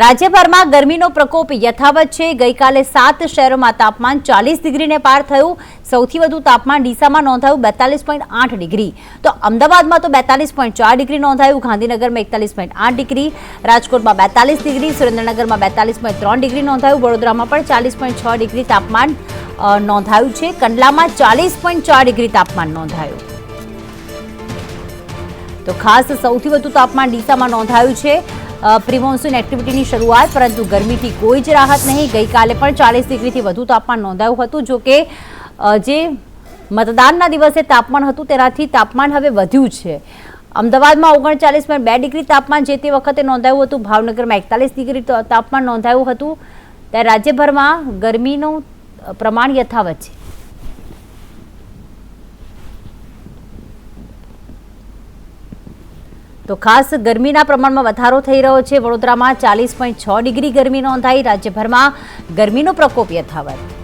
રાજ્યભરમાં ગરમીનો પ્રકોપ યથાવત છે. ગઈકાલે સાત શહેરોમાં તાપમાન ચાલીસ ડિગ્રીને પાર થયું. સૌથી વધુ તાપમાન ડીસામાં નોંધાયું બેતાલીસ પોઈન્ટ આઠ ડિગ્રી. તો અમદાવાદમાં તો બેતાલીસ પોઈન્ટ ચાર ડિગ્રી નોંધાયું. ગાંધીનગરમાં એકતાલીસ પોઈન્ટ આઠ ડિગ્રી. રાજકોટમાં બેતાલીસ ડિગ્રી. સુરેન્દ્રનગરમાં બેતાલીસ પોઈન્ટ ત્રણ ડિગ્રી નોંધાયું. વડોદરામાં પણ ચાલીસ પોઈન્ટ ડિગ્રી તાપમાન નોંધાયું છે. કંડલામાં ચાલીસ પોઈન્ટ ચાર ડિગ્રી તાપમાન નોંધાયું. તો ખાસ સૌથી વધુ તાપમાન ડીસામાં નોંધાયું છે. પ્રિમોન્સૂન એક્ટિવિટીની શરૂઆત, પરંતુ ગરમીથી કોઈ જ રાહત નહીં. ગઈકાલે પણ ચાલીસ ડિગ્રીથી વધુ તાપમાન નોંધાયું હતું. જો કે જે મતદાનના દિવસે તાપમાન હતું તેનાથી તાપમાન હવે વધ્યું છે. અમદાવાદમાં ઓગણચાલીસ પોઈન્ટ બે ડિગ્રી તાપમાન જે તે વખતે નોંધાયું હતું. ભાવનગરમાં એકતાલીસ ડિગ્રી તાપમાન નોંધાયું હતું. ત્યારે રાજ્યભરમાં ગરમીનું પ્રમાણ યથાવત છે. તો ખાસ ગરમીના પ્રમાણમાં વધારો થઈ રહ્યો છે. વડોદરામાં ચાલીસ પોઈન્ટ છ ડિગ્રી ગરમી નોંધાઈ. રાજ્યભરમાં ગરમીનો પ્રકોપ યથાવત.